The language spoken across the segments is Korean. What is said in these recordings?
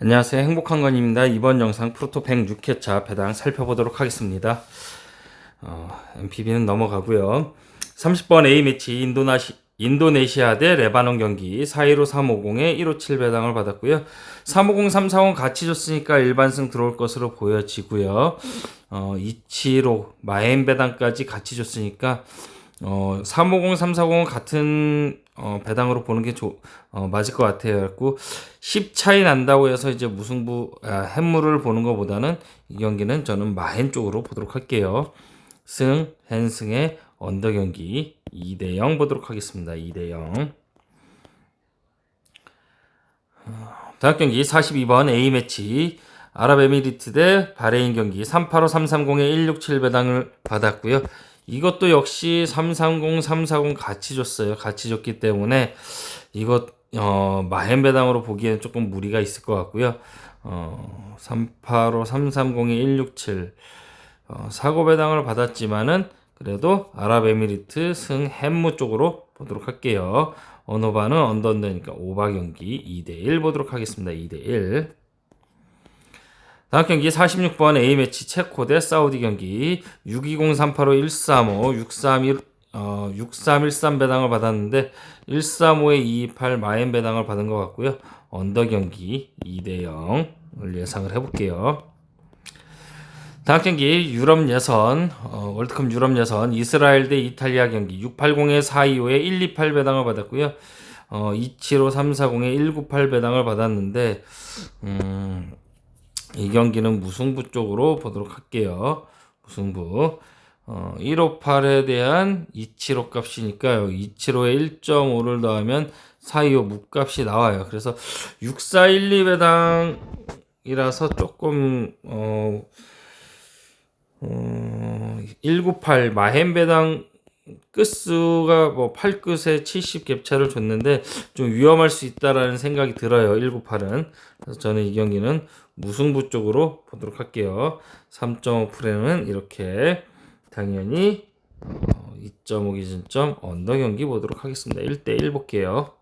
안녕하세요. 행복한 건입니다. 이번 영상 프로토 106회차 배당 살펴보도록 하겠습니다. 어, MPB는 넘어가고요. 30번 A매치 인도나시, 인도네시아 대 레바논 경기 415 350에 157 배당을 받았고요. 350 340 같이 줬으니까 일반승 들어올 것으로 보여지고요. 어, 275 마엔 배당까지 같이 줬으니까 어, 350, 340은 같은 어, 배당으로 보는 게 조, 어, 맞을 것 같아요. 그래갖고 10 차이 난다고 해서 이제 무승부 아, 햄물을 보는 것보다는 이 경기는 저는 마헨 쪽으로 보도록 할게요. 승, 헨승의 언더 경기 2대 0 보도록 하겠습니다. 2대 0. 다음 경기 42번 A매치 아랍에미리트 대 바레인 경기 385 330에 167 배당을 받았고요. 이것도 역시 330 340 같이 줬어요. 같이 줬기 때문에 이것 어, 마헨 배당으로 보기에는 조금 무리가 있을 것 같고요. 어, 385 330에 167 어, 사고 배당을 받았지만은 그래도 아랍에미리트 승 햄무 쪽으로 보도록 할게요. 언어바는 언더언더니까 오바 경기 2대1 보도록 하겠습니다. 2대1. 다음 경기 46번 A매치 체코 대 사우디 경기 620 385 135 631 어, 6313 배당을 받았는데 135에 228 마엔 배당을 받은 것 같고요. 언더 경기 2대 0을 예상을 해볼게요. 다음 경기 유럽 예선 어, 월드컵 유럽 예선 이스라엘 대 이탈리아 경기 680에 425에 128 배당을 받았고요. 어, 275 340에 198 배당을 받았는데 음, 이 경기는 무승부 쪽으로 보도록 할게요. 무승부. 어, 158에 대한 275 값이니까요. 275에 1.5를 더하면 425 묵값이 나와요. 그래서 6412 배당이라서 조금 어, 어, 198 마헨 배당 끝수가 뭐 8끝에 70 갭차를 줬는데 좀 위험할 수 있다라는 생각이 들어요. 198은. 그래서 저는 이 경기는 무승부 쪽으로 보도록 할게요. 3.5 프레는 이렇게 당연히 어, 2.5 기준점 언더 경기 보도록 하겠습니다. 1대1 볼게요.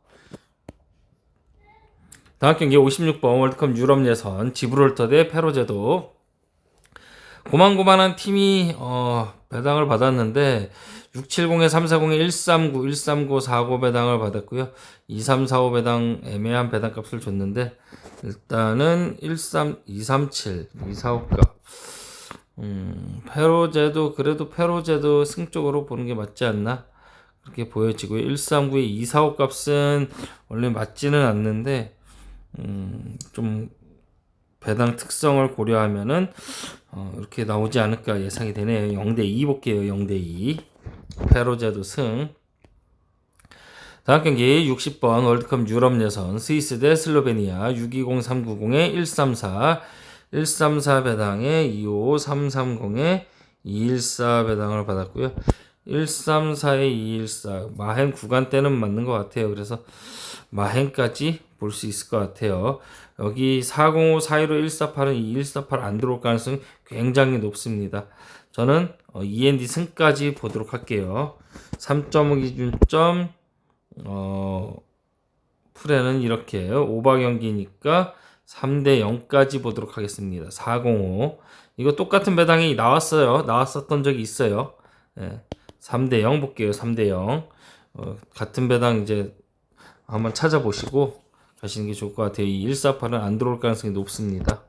다음 경기 56번 월드컵 유럽 예선 지브롤터 대 페로제도 고만고만한 팀이 어, 배당을 받았는데 670에 340에 139, 139, 49 배당을 받았고요. 2345 배당 애매한 배당 값을 줬는데 일단은 13, 237, 245 값. 음, 페로제도 그래도 페로제도 승 쪽으로 보는 게 맞지 않나? 그렇게 보여지고요. 139의 245 값은 원래 맞지는 않는데 음, 좀 배당 특성을 고려하면은 어, 이렇게 나오지 않을까 예상이 되네요. 0대 2 볼게요. 0대 2. 페로제도 승. 다음 경기 60번 월드컵 유럽 예선 스위스 대 슬로베니아 620 390에 134 134 배당에 255 330에 214 배당을 받았고요. 134에 214 마행 구간대는 맞는 것 같아요. 그래서 마행까지 볼 수 있을 것 같아요. 여기 405, 415, 148은 이148 안 들어올 가능성이 굉장히 높습니다. 저는 어, END 승까지 보도록 할게요. 3.5 기준점 어, 풀에는 이렇게 오바 경기니까 3대 0까지 보도록 하겠습니다. 405 이거 똑같은 배당이 나왔어요. 나왔었던 적이 있어요. 예, 3대 0 볼게요. 3대 0 어, 같은 배당 이제 한번 찾아보시고 가시는 게 좋을 것 같아요. 이 148은 안 들어올 가능성이 높습니다.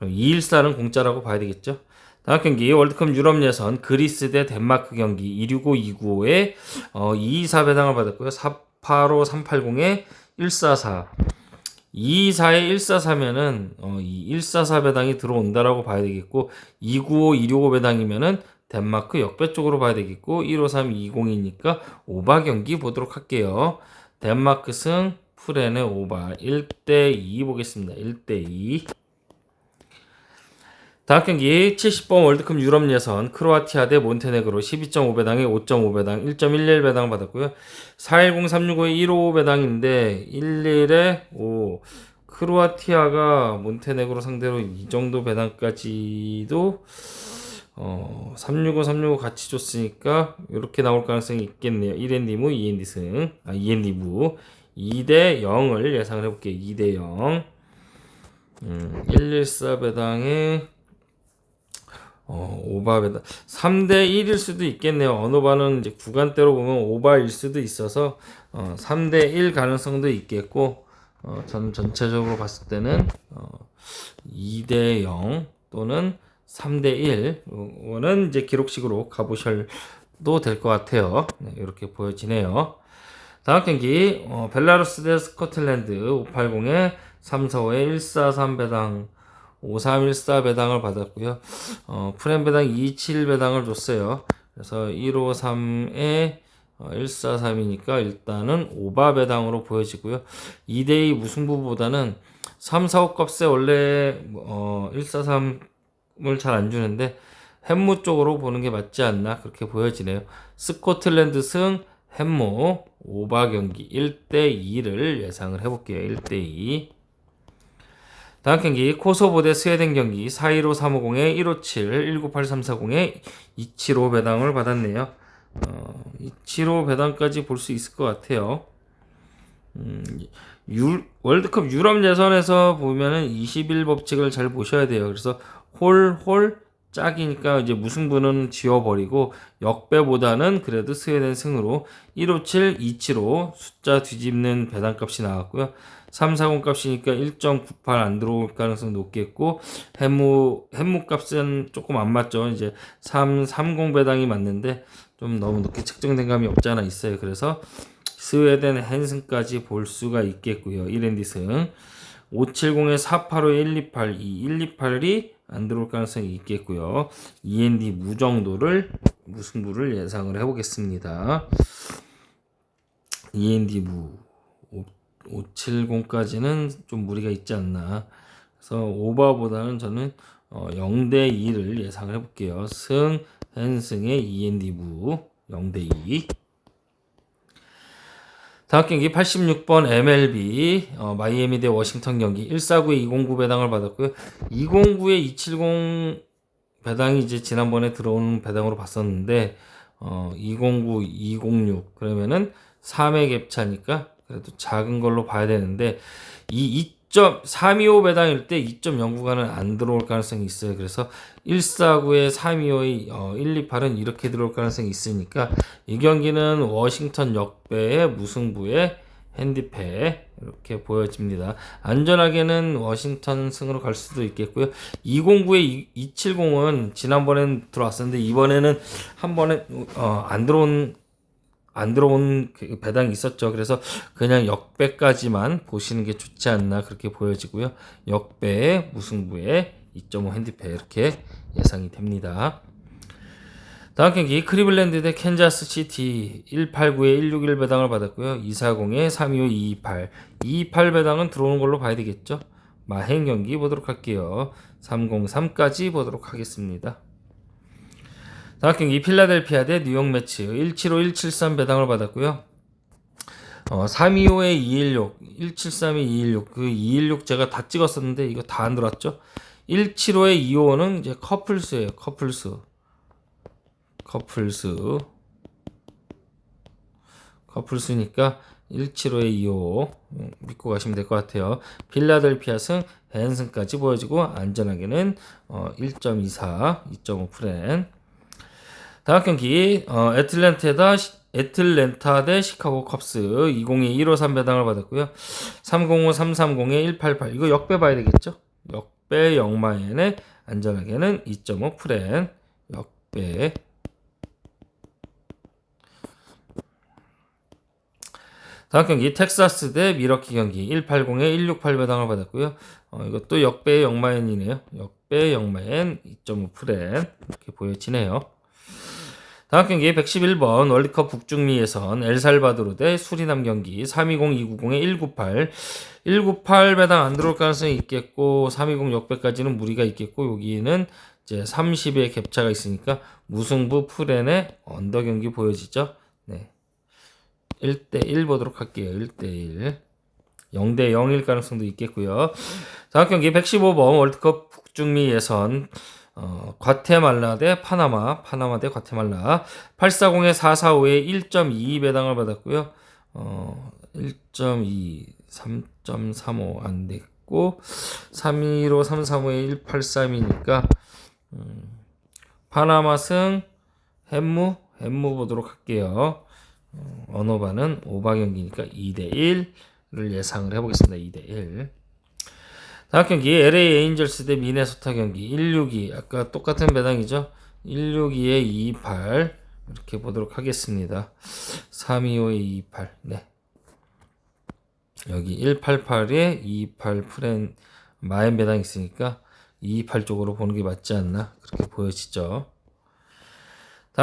214는 공짜라고 봐야 되겠죠. 다음 경기 월드컵 유럽 예선 그리스 대 덴마크 경기 265 295에 어, 224 배당을 받았고요. 485 380에 144 224에 144면은 어, 이144 배당이 들어온다라고 봐야 되겠고 295 265 배당이면은 덴마크 역배 쪽으로 봐야 되겠고 153 20이니까 오바 경기 보도록 할게요. 덴마크 승 프렌의 오바 1대 2 보겠습니다. 1대 2 다음 경기 70번 월드컵 유럽 예선 크로아티아 대 몬테네그로 12.5배당에 5.5배당 1.11배당 받았고요. 410 365에 155배당인데 11에 5 크로아티아가 몬테네그로 상대로 이 정도 배당까지도 어, 365 365 같이 줬으니까 이렇게 나올 가능성이 있겠네요. 1엔디 무 2엔디 승. 아 2엔디 무 2대 0을 예상을 해볼게요. 2대 0. 음, 114 배당에 어, 오바 배당 3대 1일 수도 있겠네요. 언어바는 이제 구간대로 보면 오바일 수도 있어서 어, 3대 1 가능성도 있겠고 어, 전 전체적으로 봤을 때는 어, 2대 0 또는 3대 1 이거는 이제 기록식으로 가보셔도 될 것 같아요. 네, 이렇게 보여지네요. 다음 경기 어, 벨라루스 대 스코틀랜드 580에 345에 143 배당 5314 배당을 받았고요. 어, 프렘 배당 27 배당을 줬어요. 그래서 153에 143이니까 어, 일단은 오바 배당으로 보여지고요. 2대2 무승부보다는 3, 4, 5 값에 원래 어, 143을 잘 안 주는데 햄모 쪽으로 보는 게 맞지 않나 그렇게 보여지네요. 스코틀랜드 승 햄모 5바 경기 1대2를 예상을 해볼게요. 1대2. 다음 경기 코소보 대 스웨덴 경기 415350에 157, 198340에 275 배당을 받았네요. 어, 275 배당까지 볼 수 있을 것 같아요. 음, 유, 월드컵 유럽 예선에서 보면은 21 법칙을 잘 보셔야 돼요. 그래서 홀, 홀, 짝이니까 이제 무승부는 지워버리고 역배보다는 그래도 스웨덴 승으로 157, 275 숫자 뒤집는 배당값이 나왔고요. 340 값이니까 1.98 안 들어올 가능성 높겠고 해무 해무 값은 조금 안 맞죠. 이제 330 배당이 맞는데 좀 너무 높게 책정된 감이 없지 않아 있어요. 그래서 스웨덴 헨슨까지 볼 수가 있겠고요. 1앤디 승 570에 485에 128, 이 128이 안 들어올 가능성이 있겠고요. 2ND 무정도를 무승부를 예상을 해보겠습니다. 2ND 무 570까지는 좀 무리가 있지 않나. 그래서 오버보다는 저는 어, 0대 2를 예상을 해볼게요. 승, 헨승의 2ND 무 0대 2. 다음 경기 86번 MLB 어, 마이애미 대 워싱턴 경기 149에 209 배당을 받았고요. 209에 270 배당이 이제 지난번에 들어온 배당으로 봤었는데 어, 209, 206 그러면은 3의 갭차니까 그래도 작은 걸로 봐야 되는데 이 2.325 배당일 때 2.09가는 안 들어올 가능성이 있어요. 그래서 149에 325의 어, 128은 이렇게 들어올 가능성이 있으니까 이 경기는 워싱턴 역배의 무승부의 핸디패 이렇게 보여집니다. 안전하게는 워싱턴 승으로 갈 수도 있겠고요. 209에 270은 지난번엔 들어왔었는데 이번에는 한 번에 어, 안 들어온 안 들어온 그 배당이 있었죠. 그래서 그냥 역배까지만 보시는 게 좋지 않나 그렇게 보여지고요. 역배의 무승부의 2.5 핸디패 이렇게 예상이 됩니다. 다음 경기 크리블랜드 대 캔자스 시티 189에 161 배당을 받았고요. 240에 325 228 228 배당은 들어오는 걸로 봐야 되겠죠. 마행 경기 보도록 할게요. 303까지 보도록 하겠습니다. 다음 경기 필라델피아 대 뉴욕 매치 175 173 배당을 받았고요. 어, 325에 216, 173에 216, 그 216 제가 다 찍었었는데 이거 다 안 들어왔죠? 175에 255는 이제 커플스예요. 커플스. 커플스. 커플스니까 175에 255 믿고 가시면 될 것 같아요. 필라델피아 승, 헨슨까지 보여지고 안전하게는 어, 1.24, 2.5 프렌. 다음 경기 어, 애틀랜타다 애틀랜타 대 시카고 컵스 20에 153 배당을 받았고요. 305 330에 188 이거 역배 봐야 되겠죠? 역배 영마엔의 안전하게는 2.5 프렌 역배 다음 경기 텍사스 대 미러키 경기 180에 168 배당을 받았고요. 어, 이것도 역배 영마엔이네요. 역배 영마엔 2.5 프렌 이렇게 보여지네요. 다음 경기 111번 월드컵 북중미 예선 엘살바도르 대 수리남 경기 320-290에 198 198 배당 안 들어올 가능성이 있겠고 320 역배까지는 무리가 있겠고 여기는 이제 30의 갭차가 있으니까 무승부 프렌의 언더 경기 보여지죠. 네. 1대1 보도록 할게요. 1대1. 0대 0일 가능성도 있겠고요. 다음 경기 115번 월드컵 북중미 예선 어, 과테말라 대 파나마, 파나마 대 과테말라. 840에 445에 1.22 배당을 받았고요. 어, 1.2, 3.35 안 됐고 315 335에 183이니까 음, 파나마 승 햄무 햄무 보도록 할게요. 어, 언어반은 오바 경기니까 2대 1을 예상을 해보겠습니다. 2대 1. 다음 경기 LA 에인절스 대 미네소타 경기 162 아까 똑같은 배당이죠. 162에 28 이렇게 보도록 하겠습니다. 325에 28 네. 여기 188에 28 프렌 마인 배당 있으니까 28 쪽으로 보는 게 맞지 않나 그렇게 보여지죠.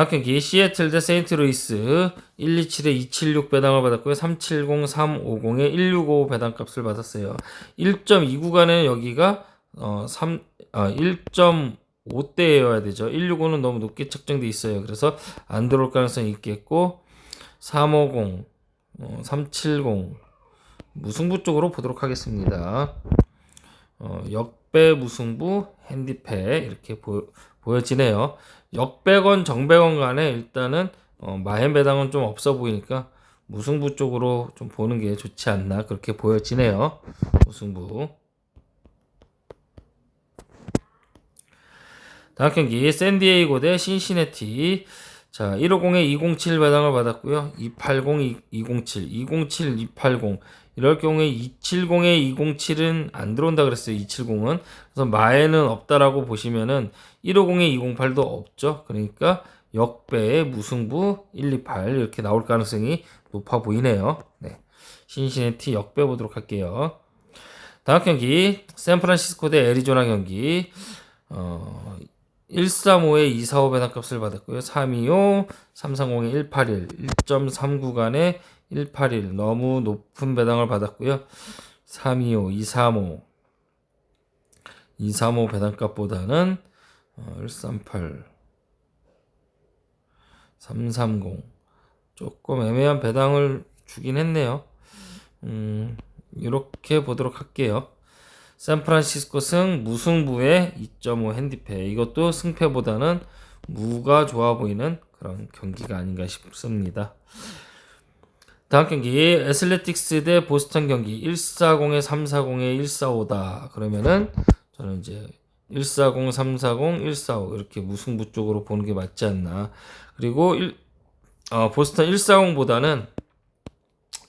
경기 시애틀 대 세인트루이스 127에 276 배당을 받았고요. 370, 350에 165 배당 값을 받았어요. 1.2 구간에 여기가 어, 3, 아, 1.5대여야 되죠. 165는 너무 높게 책정돼 있어요. 그래서 안 들어올 가능성이 있겠고 350, 어, 370 무승부 쪽으로 보도록 하겠습니다. 어, 역배 무승부 핸디패 이렇게 보, 보여지네요. 역배건 정배건 간에 일단은 어, 마행 배당은 좀 없어 보이니까 무승부 쪽으로 좀 보는 게 좋지 않나 그렇게 보여지네요. 무승부. 다음 경기 샌디에이고 대 신시내티 자 150에 207 배당을 받았고요 280 207 207 280 이럴 경우에 270에 207은 안 들어온다 그랬어요 270은. 그래서 마에는 없다라고 보시면은 150에 208도 없죠. 그러니까 역배의 무승부 128 이렇게 나올 가능성이 높아 보이네요. 네. 신시내티 역배 보도록 할게요. 다음 경기 샌프란시스코 대 애리조나 경기. 어 135에 245 배당값을 받았고요. 325, 330에 181, 1.3 구간에 181 너무 높은 배당을 받았고요. 325, 235, 235 배당값보다는 어, 138, 330 조금 애매한 배당을 주긴 했네요. 음, 이렇게 보도록 할게요. 샌프란시스코 승 무승부의 2.5 핸디패 이것도 승패보다는 무가 좋아 보이는 그런 경기가 아닌가 싶습니다. 다음 경기 애슬레틱스 대 보스턴 경기. 140에 340에 145다. 그러면은 저는 이제 140, 340, 145 이렇게 무승부 쪽으로 보는 게 맞지 않나. 그리고 1, 어, 보스턴 140보다는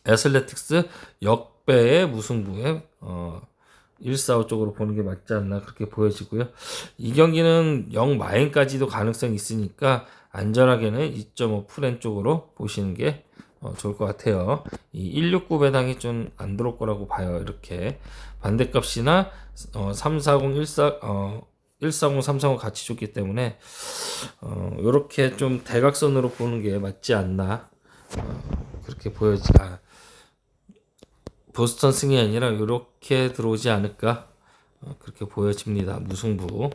애슬레틱스 역배의 무승부에 어, 145 쪽으로 보는 게 맞지 않나 그렇게 보여지고요. 이 경기는 0 마인까지도 가능성이 있으니까 안전하게는 2.5 프렌 쪽으로 보시는 게 어, 좋을 것 같아요. 이 169 배당이 좀 안 들어올 거라고 봐요. 이렇게 반대값이나 어, 340, 14, 어, 140, 340 같이 줬기 때문에 어, 이렇게 좀 대각선으로 보는 게 맞지 않나 어, 그렇게 보여지. 아, 보스턴 승이 아니라 이렇게 들어오지 않을까 어, 그렇게 보여집니다. 무승부.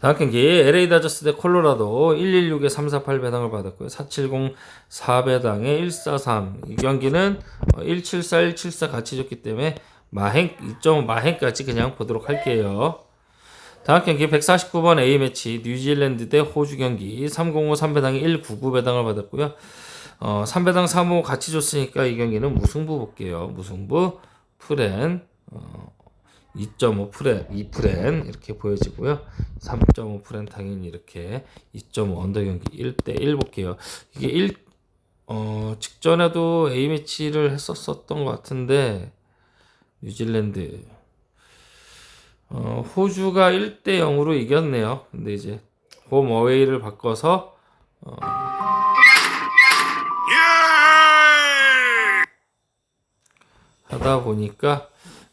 다음 경기 LA 다저스 대 콜로라도 116에 348 배당을 받았고요. 470 4배당에 143. 이 경기는 174 174 같이 줬기 때문에 마행 2.5 마행까지 그냥 보도록 할게요. 다음 경기 149번 A매치 뉴질랜드 대 호주 경기 305 3배당에 199 배당을 받았고요. 어, 3배당 3호 같이 줬으니까 이 경기는 무승부 볼게요. 무승부 프렌 어, 2.5 프렌 2 프렌 이렇게 보여지고요. 3.5 프렌 당연히 이렇게 2.5 언더 경기 1대 1 볼게요. 이게 1 어, 직전에도 A 매치를 했었었던 것 같은데 뉴질랜드 어, 호주가 1대 0으로 이겼네요. 근데 이제 홈 어웨이를 바꿔서 어, 하다 보니까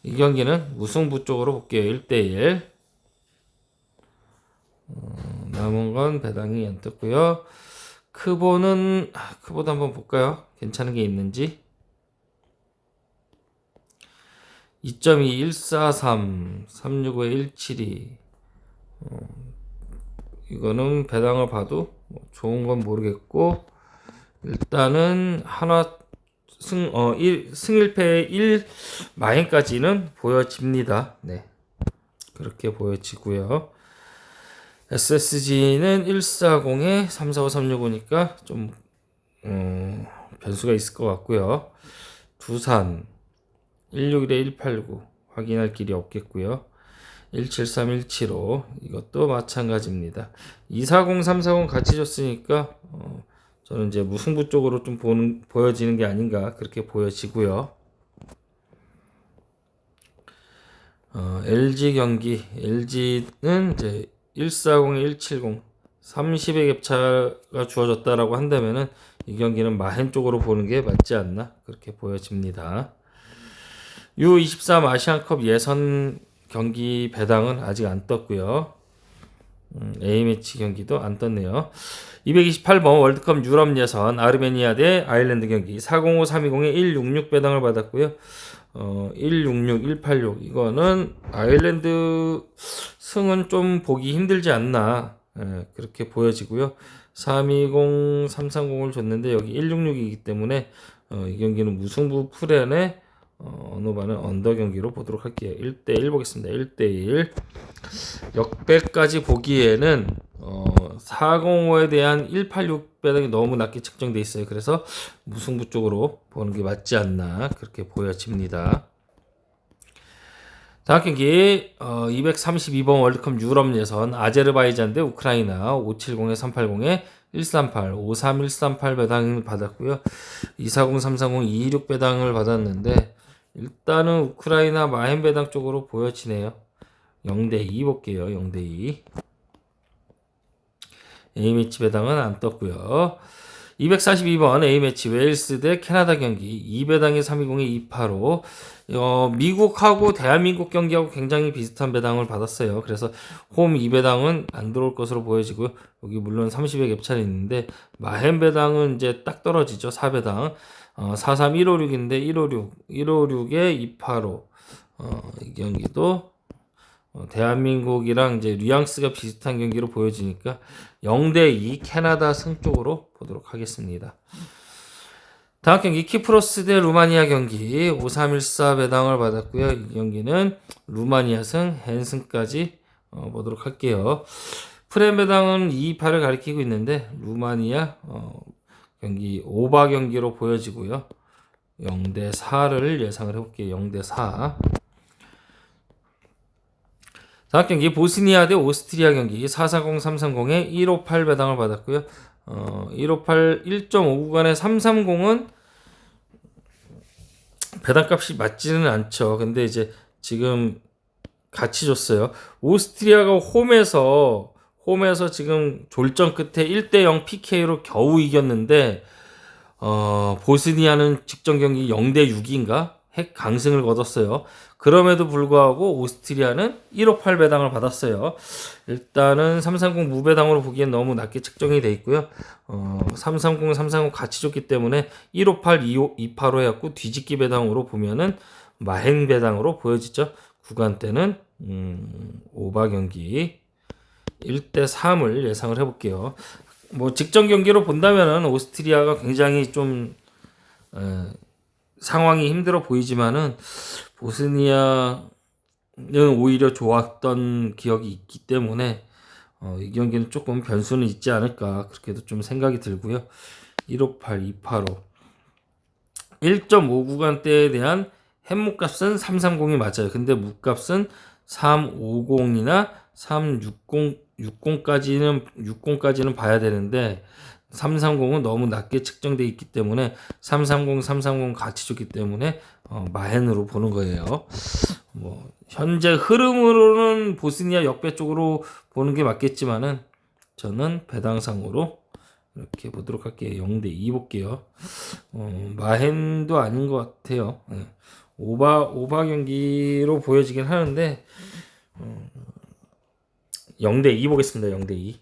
이 경기는 무승부 쪽으로 볼게요. 1대1. 어, 남은 건 배당이 안 떴고요. 크보는 아, 크보도 한번 볼까요? 괜찮은 게 있는지. 2.2 143 365에 172 어, 이거는 배당을 봐도 뭐 좋은 건 모르겠고 일단은 하나 승, 어, 1, 승1패 1 마행까지는 보여집니다. 네. 그렇게 보여지고요. SSG는 140에 345, 365니까 좀, 어, 변수가 있을 것 같고요. 두산 161에 189 확인할 길이 없겠고요. 173, 175 이것도 마찬가지입니다. 240, 340 같이 줬으니까 어, 저는 이제 무승부 쪽으로 좀 보는 보여지는 게 아닌가 그렇게 보여지고요. 어, LG 경기 LG는 이제 140에 170 30의 격차가 주어졌다라고 한다면은 이 경기는 마헨 쪽으로 보는 게 맞지 않나 그렇게 보여집니다. U23 아시안컵 예선 경기 배당은 아직 안 떴고요. 음, A매치 경기도 안 떴네요. 228번 월드컵 유럽 예선 아르메니아 대 아일랜드 경기 405 320에 166 배당을 받았고요. 어, 166 186 이거는 아일랜드 승은 좀 보기 힘들지 않나 예, 그렇게 보여지고요. 320 330을 줬는데 여기 166이기 때문에 어, 이 경기는 무승부 풀엔에 어, 반은 언더 경기로 보도록 할게요. 1대1 보겠습니다. 1대1 역배까지 보기에는 어, 405에 대한 186 배당이 너무 낮게 측정돼 있어요. 그래서 무승부 쪽으로 보는 게 맞지 않나 그렇게 보여집니다. 다음 경기 어, 232번 월드컵 유럽 예선 아제르바이잔 대 우크라이나 570에 380에 138, 53, 138 배당을 받았고요. 240, 330, 226 배당을 받았는데 일단은 우크라이나 마헨 배당 쪽으로 보여지네요. 0대 2 볼게요. 0대 2. A매치 배당은 안 떴고요. 242번 A매치 웨일스 대 캐나다 경기 2배당에 320에 285 어, 미국하고 대한민국 경기하고 굉장히 비슷한 배당을 받았어요. 그래서 홈 2배당은 안 들어올 것으로 보여지고요. 여기 물론 30의 갭차는 있는데 마헨 배당은 이제 딱 떨어지죠. 4배당 어, 43156인데 156 156에 285 어, 이 경기도 어, 대한민국이랑 이제 뉘앙스가 비슷한 경기로 보여지니까 0대 2 캐나다 승 쪽으로 보도록 하겠습니다. 다음 경기 키프로스 대 루마니아 경기 5314 배당을 받았고요. 이 경기는 루마니아 승, 헨승까지 어, 보도록 할게요. 프렘 배당은 228을 가리키고 있는데 루마니아 어, 경기 오바 경기로 보여지고요. 0대 4를 예상을 해볼게요. 0대 4. 다음 경기 보스니아 대 오스트리아 경기 440 330에 158 배당을 받았고요. 어, 158 1.5 구간에 330은 배당값이 맞지는 않죠. 근데 이제 지금 같이 줬어요. 오스트리아가 홈에서 홈에서 지금 졸전 끝에 1대0 PK로 겨우 이겼는데 어, 보스니아는 직전 경기 0대 6인가 핵 강승을 거뒀어요. 그럼에도 불구하고 오스트리아는 158 배당을 받았어요. 일단은 330 무배당으로 보기엔 너무 낮게 측정이 돼 있고요. 어, 330, 330 같이 줬기 때문에 158, 25, 285 해갖고 뒤집기 배당으로 보면은 마행 배당으로 보여지죠. 구간대는 음, 오바 경기 1대 3을 예상을 해볼게요. 뭐 직전 경기로 본다면은 오스트리아가 굉장히 좀 에, 상황이 힘들어 보이지만은 보스니아는 오히려 좋았던 기억이 있기 때문에 어, 이 경기는 조금 변수는 있지 않을까 그렇게도 좀 생각이 들고요. 158, 285 1.5 구간대에 대한 햇목값은 330이 맞아요. 근데 묵값은 350이나 360 60까지는 60까지는 봐야 되는데 330은 너무 낮게 측정돼 있기 때문에 330, 330 같이 줬기 때문에 어, 마헨으로 보는 거예요. 뭐 현재 흐름으로는 보스니아 역배 쪽으로 보는 게 맞겠지만은 저는 배당상으로 이렇게 보도록 할게요. 0대 2 볼게요. 어, 마헨도 아닌 것 같아요. 네. 오바 오바 경기로 보여지긴 하는데 어, 0대 2 보겠습니다. 0대 2.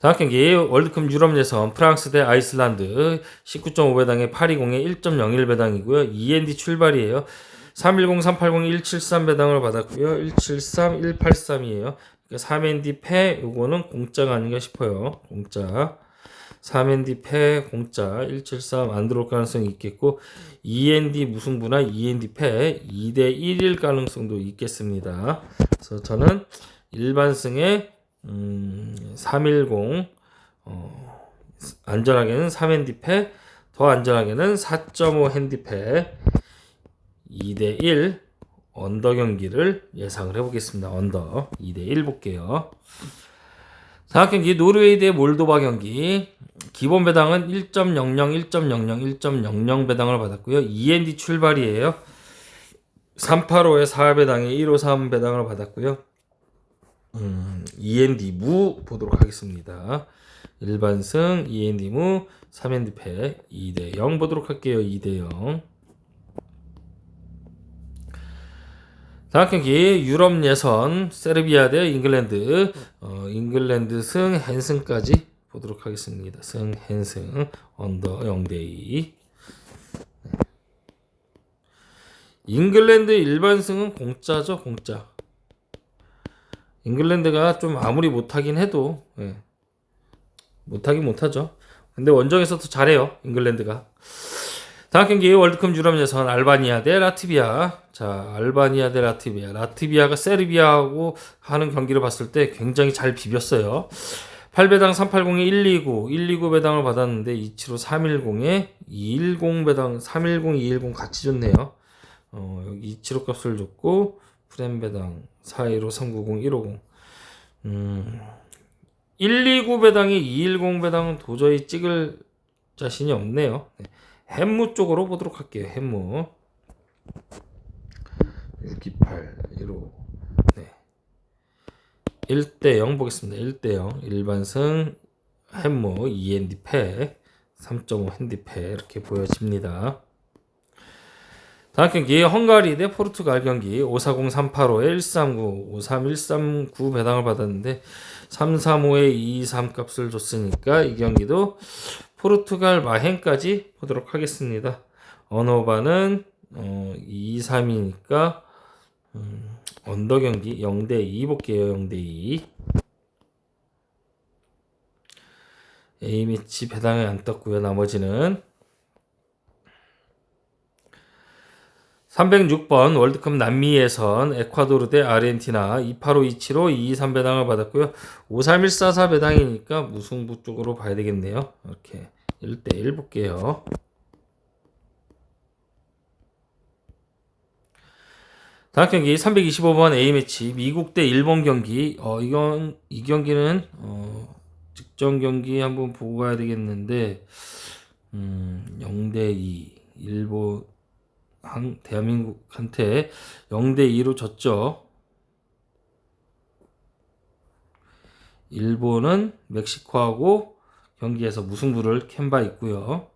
다음 경기 월드컵 유럽 예선 프랑스 대 아이슬란드 19.5배당에 820에 1.01 배당이고요. END 출발이에요. 310, 380, 173 배당을 받았고요. 173, 183이에요. 그러니까 3ND 패 요거는 공짜가 아닌가 싶어요. 공짜. 3ND 패 공짜 173 안 들어올 가능성이 있겠고 END 무승부나 END 패 2대 1일 가능성도 있겠습니다. 그래서 저는 일반승에 음, 310 어, 안전하게는 3핸디패, 더 안전하게는 4.5 핸디패 2대 1 언더 경기를 예상을 해보겠습니다. 언더 2대 1 볼게요. 다음 경기 노르웨이 대 몰도바 경기 기본 배당은 1.00, 1.00, 1.00 배당을 받았고요. END 출발이에요. 385에 4배당에 153 배당을 받았고요. 음, END 무 보도록 하겠습니다. 일반승, END 무, 3엔드 패 2대 0 보도록 할게요. 2대 0. 다음 경기 유럽 예선 세르비아 대 잉글랜드. 어, 잉글랜드 승 헨승까지 보도록 하겠습니다. 승 헨승 언더 0대 2 잉글랜드 일반 승은 공짜죠 공짜. 잉글랜드가 좀 아무리 못하긴 해도 예. 못하긴 못하죠. 근데 원정에서도 잘해요 잉글랜드가 다음 경기 월드컵 유럽 예선 알바니아 대 라트비아. 자, 알바니아 대 라트비아. 라트비아가 세르비아하고 하는 경기를 봤을 때 굉장히 잘 비볐어요. 8배당 380에 129, 129 배당을 받았는데 275 310에 210 배당 310, 210 같이 줬네요. 어, 여기 275 값을 줬고 프렘 배당 415, 390, 150. 음. 129 배당에 210 배당은 도저히 찍을 자신이 없네요. 네. 햄무 쪽으로 보도록 할게요. 햄무 628 1호 네. 1대 0 보겠습니다. 1대 0 일반승 햄무 2핸디 패 3.5 핸디 패 이렇게 보여집니다. 다음 경기 헝가리 대 포르투갈 경기 540 385에 139 53 139 배당을 받았는데 335에 23 값을 줬으니까 이 경기도 포르투갈 마헨까지 보도록 하겠습니다. 언어바는 어, 2, 3이니까 음, 언더 경기 0대 2 볼게요. 0대 2. A매치 배당이 안 떴고요. 나머지는 306번 월드컵 남미 예선 에콰도르 대 아르헨티나 285, 275, 223 배당을 받았고요. 53144 배당이니까 무승부 쪽으로 봐야 되겠네요. 이렇게 1대1 볼게요. 다음 경기 325번 A매치 미국 대 일본 경기 어 이건 이 경기는 어 직전 경기 한번 보고 가야 되겠는데 음 0대 2 일본 한 대한민국한테 0대 2로 졌죠. 일본은 멕시코하고 경기에서 무승부를 캔바 있고요.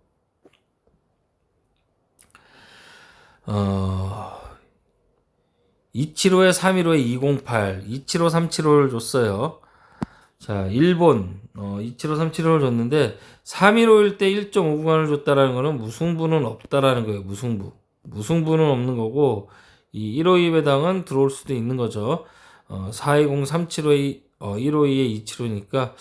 어, 275에 315에 208, 275, 375를 줬어요. 자, 일본, 어, 275, 375를 줬는데, 315일 때 1.5구간을 줬다라는 거는 무승부는 없다라는 거예요, 무승부. 무승부는 없는 거고, 이 152 배당은 들어올 수도 있는 거죠. 어, 420, 375에 어, 152에 275니까,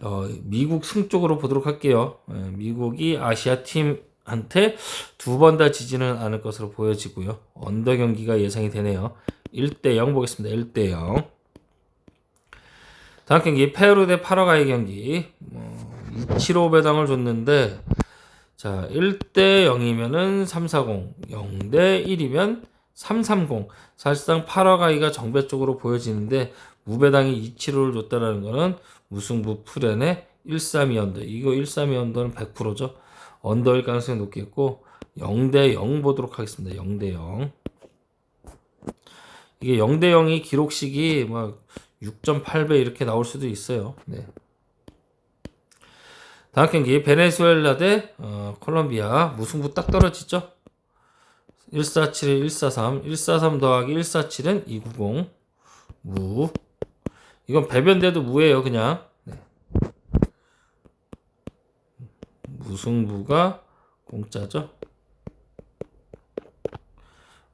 어, 미국 승 쪽으로 보도록 할게요. 예, 미국이 아시아 팀한테 두 번 다 지지는 않을 것으로 보여지고요. 언더 경기가 예상이 되네요. 1대 0 보겠습니다. 1대 0. 다음 경기 페루 대 파라과이 경기 뭐, 275 배당을 줬는데 자 1대 0이면은 340 0대 1이면 330 사실상 파라과이가 정배 쪽으로 보여지는데 무배당이 275를 줬다라는 거는 무승부 풀엔의 132 언더 이거 132 언더는 100%죠. 언더일 가능성이 높겠고 0대 0 보도록 하겠습니다. 0대 0 이게 0대 0이 기록식이 막 6.8배 이렇게 나올 수도 있어요. 네. 다음 경기 베네수엘라 대 어, 콜롬비아 무승부 딱 떨어지죠. 147에 143, 143 더하기 147은 290 무. 이건 배변돼도 무예요, 그냥. 네. 무승부가 공짜죠.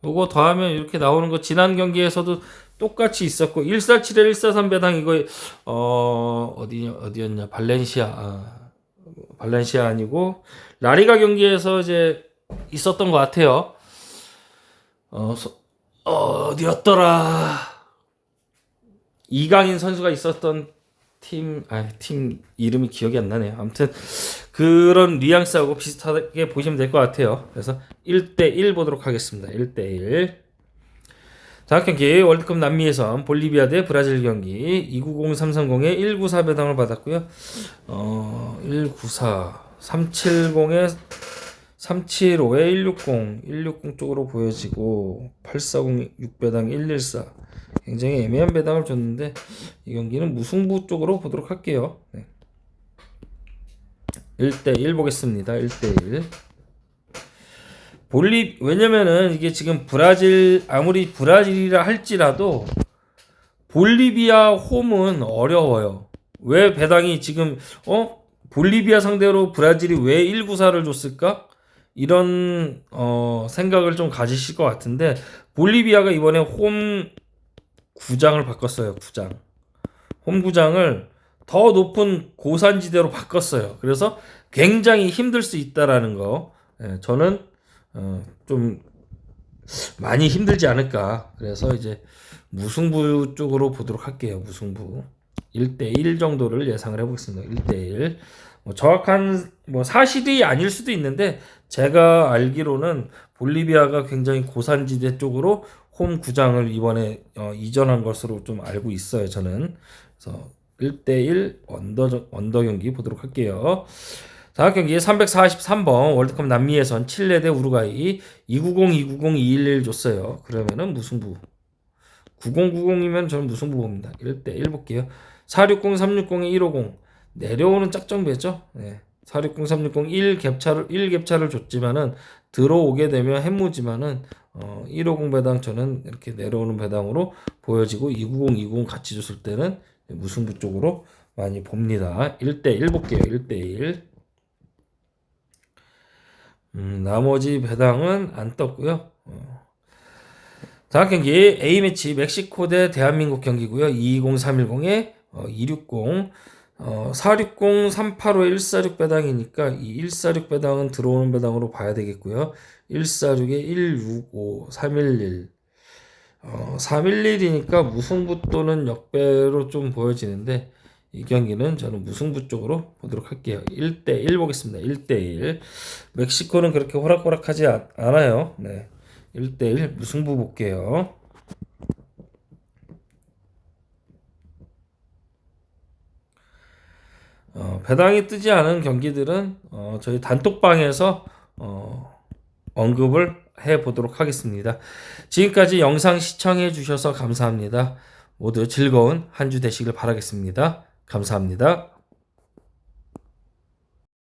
요거 더하면 이렇게 나오는 거 지난 경기에서도 똑같이 있었고 147에 143 배당 이거 어 어디 어디였냐 발렌시아 아, 발렌시아 아니고 라리가 경기에서 이제 있었던 것 같아요. 어, 소, 어 어디였더라 이강인 선수가 있었던 팀, 아, 팀 이름이 기억이 안 나네요. 아무튼 그런 뉘앙스하고 비슷하게 보시면 될 것 같아요. 그래서 1대1 보도록 하겠습니다. 1대1. 다음 경기 월드컵 남미 예선 볼리비아 대 브라질 경기 290-330에 194 배당을 받았고요. 어, 194, 370에 375에 160, 160 쪽으로 보여지고 840 6배당 114 굉장히 애매한 배당을 줬는데 이 경기는 무승부 쪽으로 보도록 할게요. 네. 1대1 보겠습니다. 1대1 볼리 왜냐면은 이게 지금 브라질 아무리 브라질이라 할지라도 볼리비아 홈은 어려워요. 왜 배당이 지금 어 볼리비아 상대로 브라질이 왜 194를 줬을까? 이런 어 생각을 좀 가지실 것 같은데 볼리비아가 이번에 홈 구장을 바꿨어요. 구장. 홈 구장을 더 높은 고산지대로 바꿨어요. 그래서 굉장히 힘들 수 있다라는 거. 예, 저는 어, 좀 많이 힘들지 않을까. 그래서 이제 무승부 쪽으로 보도록 할게요. 무승부. 1대1 정도를 예상을 해보겠습니다. 1대1. 뭐 정확한 뭐 사실이 아닐 수도 있는데 제가 알기로는 볼리비아가 굉장히 고산지대 쪽으로 홈 구장을 이번에 어, 이전한 것으로 좀 알고 있어요. 저는 그래서 1대1 언더 언더 경기 보도록 할게요. 다음 경기 343번 월드컵 남미 예선 칠레 대 우루과이 290 290 211 줬어요. 그러면은 무승부. 9090이면 저는 무승부 봅니다. 1대 1 볼게요. 460 360에 150 내려오는 짝정배죠. 네. 460 360 1 갭차를 1 갭차를 줬지만은 들어오게 되면 해무지만은 어, 150 배당 저는 이렇게 내려오는 배당으로 보여지고 290 290 같이 줬을 때는 무승부 쪽으로 많이 봅니다. 1대 1 볼게요. 1대 1. 음, 나머지 배당은 안 떴고요. 어. 다음 경기 A매치 멕시코 대 대한민국 경기고요. 220-310에 어, 260 어, 460, 385, 146 배당이니까 이 146 배당은 들어오는 배당으로 봐야 되겠고요. 146에 165, 311 어, 311이니까 무승부 또는 역배로 좀 보여지는데 이 경기는 저는 무승부 쪽으로 보도록 할게요. 1대1 보겠습니다. 1대1. 멕시코는 그렇게 호락호락하지 않- 않아요. 네. 1대1 무승부 볼게요. 어, 배당이 뜨지 않은 경기들은 어, 저희 단톡방에서 어, 언급을 해 보도록 하겠습니다. 지금까지 영상 시청해 주셔서 감사합니다. 모두 즐거운 한 주 되시길 바라겠습니다. 감사합니다.